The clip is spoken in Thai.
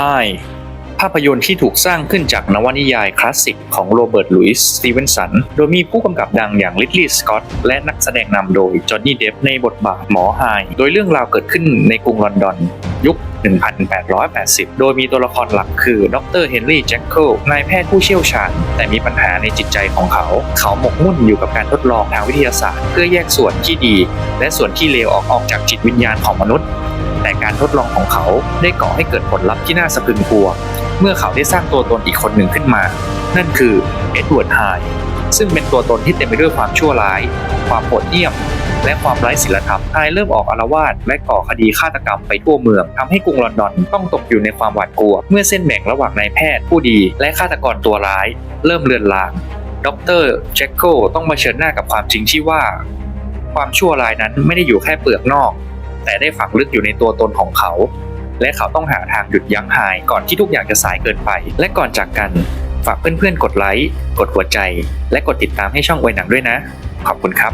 High ภาพยนตร์ที่ถูกสร้างขึ้นจากนวนิยายคลาสสิกของโรเบิร์ต ลุยส์ สตีเวนสัน โดยมีผู้กำกับดังอย่างลิตลีสกอตต์และนักแสดงนำโดยจอห์นนี่เดฟในบทบาทหมอไฮโดยเรื่องราวเกิดขึ้นในกรุงลอนดอน ยุค 1880 โดยมีตัวละครหลักคือดรเฮนรี่แจ็คเกิลนายแพทย์ผู้เชี่ยวชาญ แต่มีปัญหาในจิตใจของเขา เขาหมกมุ่นอยู่กับการทดลองทางวิทยาศาสตร์ เพื่อแยกส่วนที่ดี และส่วนที่เลวออกออกจากจิตวิญญาณของมนุษย์ แต่การทดลองของเขาได้ก่อให้เกิดผลลัพธ์ที่น่าสะพรึงกลัว เมื่อเขาได้สร้างตัวตนอีกคนหนึ่งขึ้นมา นั่นคือเอ็ดเวิร์ดไฮซึ่งเป็นตัวตนที่เต็มไปด้วยความชั่วร้าย ความโหดเหี้ยม และความไร้ศีลธรรมไฮเริ่มออกอารวาสและก่อคดีฆาตกรรมไปทั่วเมืองทำให้กรุงลอนดอนต้องตกอยู่ในความหวาดกลัว เมื่อเส้นแบ่งระหว่างนายแพทย์ผู้ดี และฆาตกรตัวร้าย เริ่มเลือนลางดรแจ็คโกต้องมาเชิญหน้ากับความจริงที่ว่า ความชั่วร้ายนั้นไม่ได้อยู่แค่เปลือกนอก แต่ได้ฝังลึกอยู่ในตัวตนของเขา และเขาต้องหาทางหยุดยั้งหายก่อนที่ทุกอย่างจะสายเกินไป และก่อนจากกันฝากเพื่อนๆ กดไลค์ กดหัวใจ และกดติดตามให้ช่องไวหนังด้วยนะ ขอบคุณครับ